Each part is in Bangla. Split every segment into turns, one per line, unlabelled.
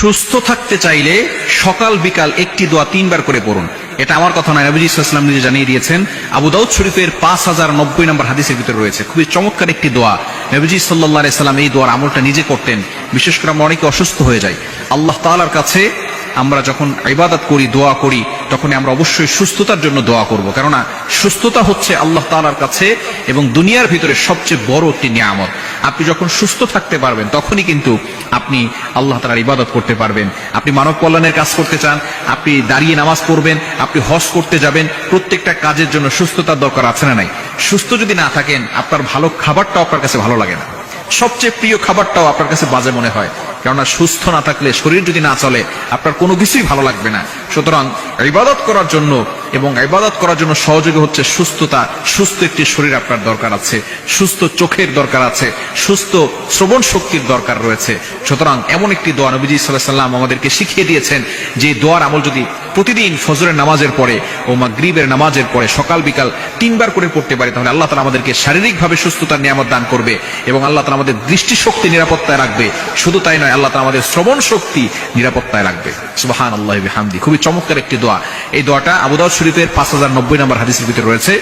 সুস্থ থাকতে চাইলে সকাল বিকাল একটি দোয়া তিনবার করে পড়ুন। এটা আমার কথা নয়, নবীজি ইসলাম নিজে জানিয়ে দিয়েছেন। আবু দাউদ শরীফের পাঁচ হাজার নব্বই নম্বর হাদিসের ভিতরে রয়েছে। খুবই চমৎকার একটি দোয়া। নবীজি সাল্লাহ সাল্লাম এই দোয়ার আমলটা নিজে করতেন। বিশেষ করে আমরা অনেকে অসুস্থ হয়ে যাই। আল্লাহ তাআলার কাছে আমরা যখন ইবাদত করি, দোয়া করি তখন আমরা অবশ্যই সুস্থতার জন্য দোয়া করব। কেননা সুস্থতা হচ্ছে আল্লাহ তাআলার কাছে এবং দুনিয়ার ভিতরে সবচেয়ে বড় একটি নিয়ামত। আপনি যখন সুস্থ থাকতে পারবেন, তখনই কিন্তু আপনি আল্লাহ তাআলার ইবাদত করতে পারবেন। আপনি মানব কল্যাণের কাজ করতে চান, আপনি দাঁড়িয়ে নামাজ পড়বেন, আপনি হজ করতে যাবেন, প্রত্যেকটা কাজের জন্য সুস্থতার দরকার আছে না নাই? সুস্থ যদি না থাকেন, আপনার ভালো খাবারটাও আপনার কাছে ভালো লাগে না। সবচেয়ে প্রিয় খাবারটাও আপনার কাছে বাজে মনে হয়। কেননা সুস্থ না থাকলে, শরীর যদি না চলে, আপনার কোনো কিছুই ভালো লাগবে না। সুতরাং ইবাদত করার জন্য এবং ইবাদত করার জন্য সহযোগী হচ্ছে সুস্থতা, সুস্থ একটি শরীর আপনার দরকার আছে, সুস্থ চোখের দরকার আছে, সুস্থ শ্রবণ শক্তির দরকার রয়েছে। সুতরাং এমন একটি দোয়া নবীজি সাল্লাহ সাল্লাম আমাদেরকে শিখিয়ে দিয়েছেন যে দোয়ার আমল যদি প্রতিদিন ফজরের নামাজের পরে ও মাগরিবের নামাজের পরে সকাল বিকাল তিনবার করে পড়তে পারি, তাহলে আল্লাহ তালা আমাদেরকে শারীরিকভাবে সুস্থতার নিয়ামত দান করবে এবং আল্লাহ তালা আমাদের দৃষ্টিশক্তি নিরাপত্তায় রাখবে। শুধু তাই নয়, আল্লাহ তালা আমাদের শ্রবণ শক্তি নিরাপত্তায় রাখবে। সুবাহান আল্লাহ হামদি খুবই চমৎকার একটি দোয়া। এই দোয়াটা আবুদাউদ শরীফের পাঁচ হাজার নব্বই নম্বর হাদিসের ভিতরে রয়েছে।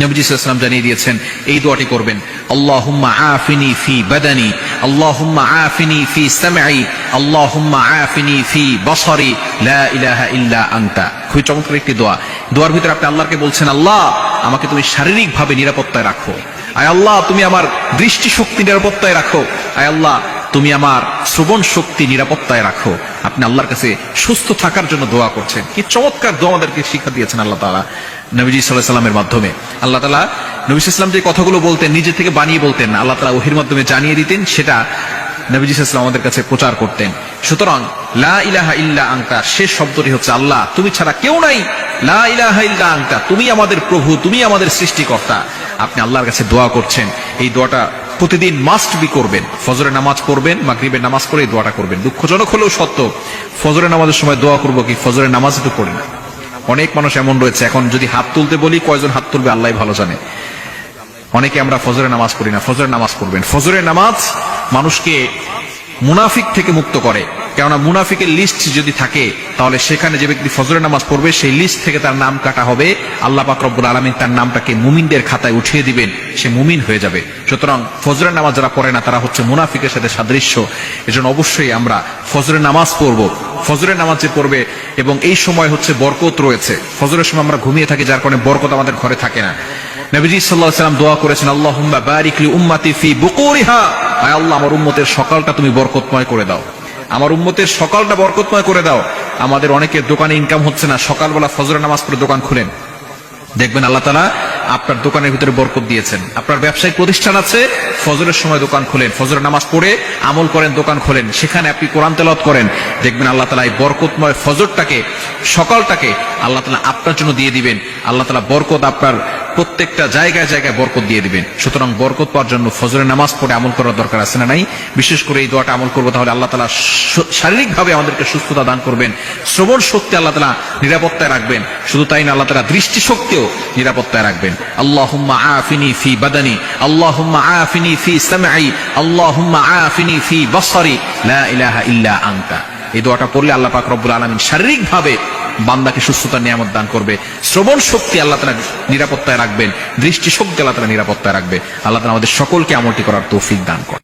নবীজি জানিয়ে দিয়েছেন, এই দোয়াটি করবেন। ফি ফি ফি বসরি খুবই চমৎকার একটি দোয়া। দোয়ার ভিতরে আপনি আল্লাহকে বলছেন, আল্লাহ, আমাকে তুমি শারীরিকভাবে নিরাপত্তায় রাখো। আয় আল্লাহ, তুমি আমার দৃষ্টিশক্তি নিরাপত্তায় রাখো। আয় আল্লাহ, তুমি আমার শ্রবণ শক্তি নিরাপত্তায় রাখো। আপনি আল্লাহর কাছে সুস্থ থাকার জন্য দোয়া করছেন। কি চমৎকার দোয়া আমাদেরকে শিক্ষা দিয়েছেন আল্লাহ তাআলা নবীজি সাল্লাহ সাল্লামের মাধ্যমে। আল্লাহ তালা নবী ইসলাম যে কথাগুলো বলতেন, নিজে থেকে বানিয়ে বলতেন, আল্লাহ তালা ওহির মাধ্যমে জানিয়ে দিতেন, সেটা নবীজি ইসলাম আমাদের কাছে প্রচার করতেন। সুতরাং, লা ইলাহা ইল্লা আংতা শেষ শব্দটি হচ্ছে আল্লাহ। তুমি ছাড়া কেউ নাই। লা ইলাহা ইল্লা আংতা তুমি আমাদের প্রভু, তুমি আমাদের সৃষ্টিকর্তা। আপনি আল্লাহর কাছে দোয়া করছেন। এই দোয়াটা প্রতিদিন মাস্ট বি করবেন। ফজরে নামাজ পড়বেন, মাগরিবের নামাজ পড়ে দোয়াটা করবেন। দুঃখজনক হলেও সত্য, ফজরে নামাজের সময় দোয়া করব কি ফজরে নামাজ তো পড়ি না। অনেক মানুষ এমন রয়েছে, এখন যদি হাত তুলতে বলি কয়জন হাত তুলবে আল্লাহ ভালো জানে। অনেকে আমরা ফজরে নামাজ পড়ি না, ফজরে নামাজ পড়বেন। ফজরে নামাজ মানুষকে মুনাফিক থেকে মুক্ত করে। কেননা মুনাফিকের লিস্ট যদি থাকে, তাহলে সেখানে যে ব্যক্তি ফজরের নামাজ পড়বে, সেই লিস্ট থেকে তার নাম কাটা হবে। আল্লাহ পাক রব্বুল আলমিন তার নামটাকে মুমিনদের খাতায় উঠিয়ে দিবেন, সে মুমিন হয়ে যাবে। সুতরাং ফজরের নামাজ যারা পড়ে না, তারা হচ্ছে মুনাফিকের সাথে সাদৃশ্য। এজন্য অবশ্যই আমরা ফজরের নামাজ পড়ব। ফজরের নামাজ যে পড়বে, এবং এই সময় হচ্ছে বরকত রয়েছে। ফজরের সময় আমরা ঘুমিয়ে থাকি, যার কারণে বরকত আমাদের ঘরে থাকে না। নবীজি সাল্লাহ সাল্লাম দোয়া করেছেন আল্লাহ বারিকলি উম্মাতি ফি বুকুরিহা। আয় আল্লাহ, আমার উম্মতের সকালটা তুমি বরকতময় করে দাও। আমার উম্মতের সকালটা বরকতময় করে দাও। আমাদের অনেকের দোকানে ইনকাম হচ্ছে না, সকালবেলা ফজরের নামাজ পড়ে দোকান খুলেন। দেখবেন আল্লাহ তালা আপনার দোকানের ভিতরে বরকত দিয়েছেন। আপনার ব্যবসায়িক প্রতিষ্ঠান আছে, ফজরের সময় দোকান খোলেন। ফজরের নামাজ পড়ে আমল করেন, দোকান খোলেন। সেখানে আপনি কোরআন তেলত করেন। দেখবেন আল্লাহ তালা এই বরকতময় ফজরটাকে, সকালটাকে আল্লাহ তালা আপনার জন্য দিয়ে দিবেন। আল্লাহ তালা বরকত আপনার প্রত্যেকটা জায়গায় জায়গায় বরকত দিয়ে দিবেন। সুতরাং বরকত পাওয়ার জন্য ফজরের নামাজ পড়ে আমল করার দরকার আছে না নাই? বিশেষ করে এই দোয়াটা আমল করব তাহলে আল্লাহ তালা শারীরিকভাবে আমাদেরকে সুস্থতা দান করবেন। শ্রবণ শক্তি আল্লাহ তালা নিরাপত্তায় রাখবেন। শুধু তাই না, আল্লাহ তালা দৃষ্টি শক্তিও নিরাপত্তায় রাখবেন। আল্লাহুম্মা আফিনি ফি বাদানি, আল্লাহুম্মা আফিনি ফি সামঈ, আল্লাহুম্মা আফিনি ফি বসরি, লা ইলাহা ইল্লা আনতা। এই দোয়াটা পড়লে আল্লাহ পাক রব্বুল আলামিন শারীরিকভাবে বান্দাকে সুস্থতার নিয়ামত দান করবে। শ্রবণ শক্তি আল্লাহ তালা নিরাপত্তায় রাখবেন। দৃষ্টিশক্তি আল্লাহ তালা নিরাপত্তায় রাখবে। আল্লাহ তালা আমাদের সকলকে আমলটি করার তৌফিক দান করে